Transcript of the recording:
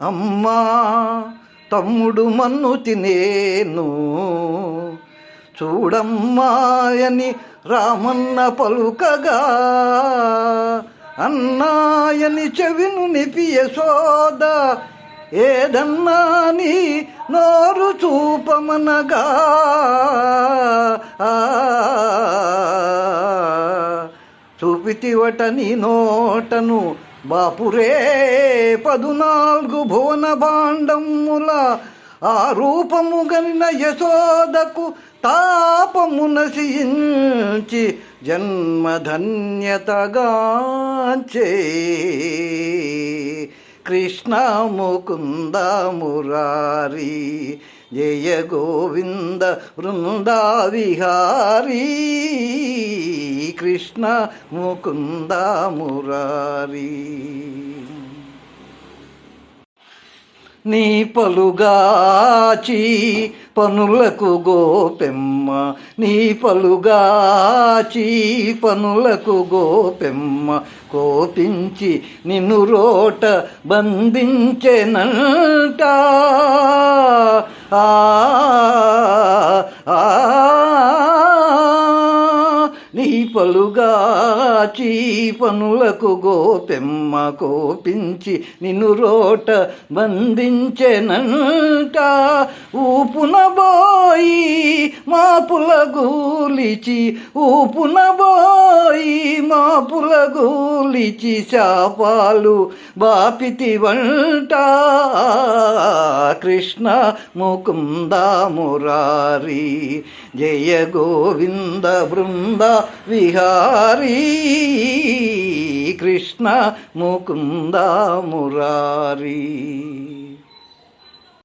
అమ్మా తమ్ముడు మన్ను తినేను. చూడమ్మాయని రామన్న పలుకగా అన్నాయని చెవిను నిపియ సోద. ఏదన్నా నీ నోరు చూపమనగా ఆ, చూపితివట నీ నోటను బాపురే పదునాలుగు భువన భాండముల ఆ రూపము గనిన యశోదకు తాపము నశించి జన్మధన్యతగాంచే. కృష్ణ ముకుంద మురారి జయ గోవింద వృందా విహారీ. కృష్ణ ముకుంద మురారి. నీ పలుగాచి పనులకు గోపెమ్మ నీ పలుగాచి పనులకు గోపెమ్మ కోపించి నిన్ను రోట బంధించెనంట. ఆ నీ పలుగాచి పనులకు గోపెమ్మ కోపించి నిన్ను రోట బంధించెనంట. ఊపునబోయి మాపుల గూలిచి ఈ మాపుల గూలిచి శాపాలు బాపితి వంట. కృష్ణ ముకుంద మురారి జయ గోవింద బృంద విహారీ. కృష్ణ ముకుంద మురారీ